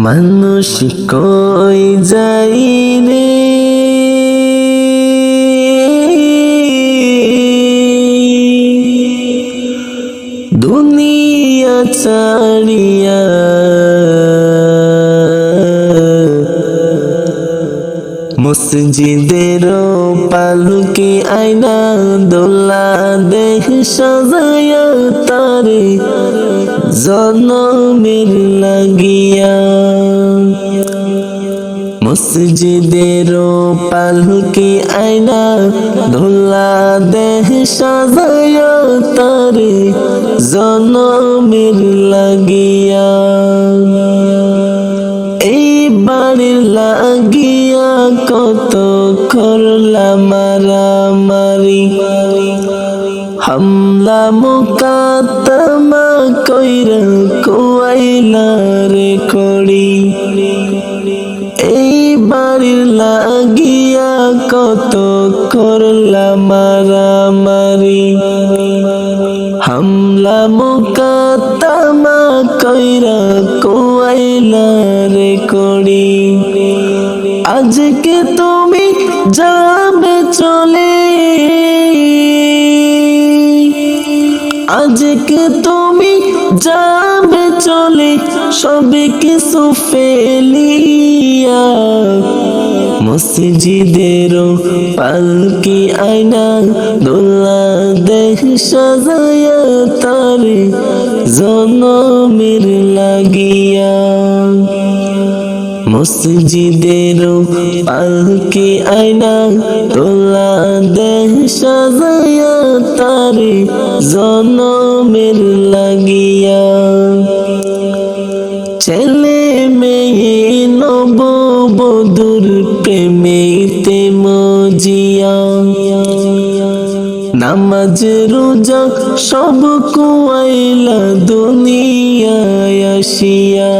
মানুষ কই যাই রে দুনিয়া ছাড়িয়া মসজিদের পালুকে আয়না দোলা দেহ সাজায়া তারে জনমের লাগিয়া। মসজিদের পালুকে আয়না দোলা দেহ সাজায়া তারে জনমের লাগিয়া। করলা মারামারি। হামলা মুকাতমা কইরা কুয়াইলা রে কড়ি। এই বাড়ির লাগিয়া কত করলা মারামারি। হামলা মুকাতমা কইরা কুয়াইলা রে কড়ি। আজকে তুমি যাবে চলে। আজকে তুমি যাবে চলে, সবে কিছু ফেলিয়া। মসজিদের পালকি আয়না দোলা দেহ সাজায়া তারে। মসজিদের পালকি আয়না তোলা দেহ সাজায়া তারে জনমের লাগিয়া। ছেলে মেয়ে নব বধুর প্রেমেতে মজিয়া। নামাজ, রোজা সব কুয়াইলা দুনিয়ায় আসিয়া।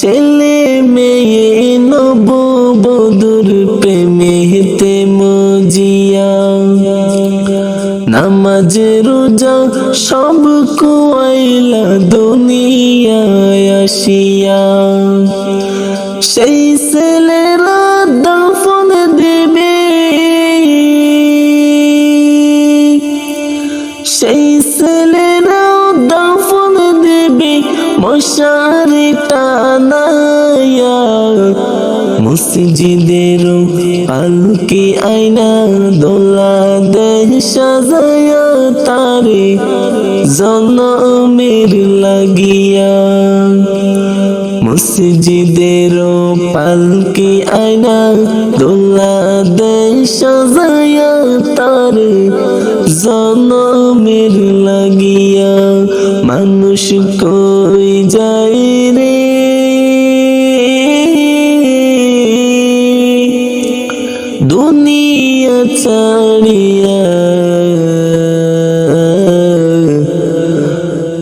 ছেলে মেয়ে নব বধুর প্রেমেতে মজিয়া। নামাজ, রোজা সব কুয়াইলা দুনিয়ায় আসিয়া। সেই ছেলেরা দাফন দেবে। সেই ছেলেরাও মশারি টানায়া মসজিদের পালকি আয়না দোলা দেহ সাজায়া তারে জনমের লাগিয়া। মসজিদের পালকি আয়না দোলা দেহ সাজায়া তারে জনমের লাগিয়া মানুষ কই যায় রে দুনিয়া ছাড়িয়া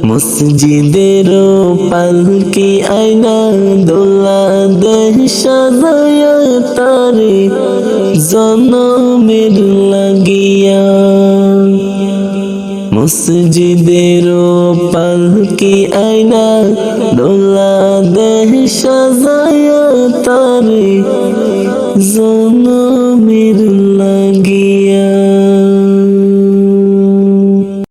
মসজিদের পালকি আয়না দোলা দেহ সাজায়া তারে, জনমের লাগিয়া মসজিদের পালকি আয়না দোলা দেহ সাজায় তারে জনমের লাগিয়া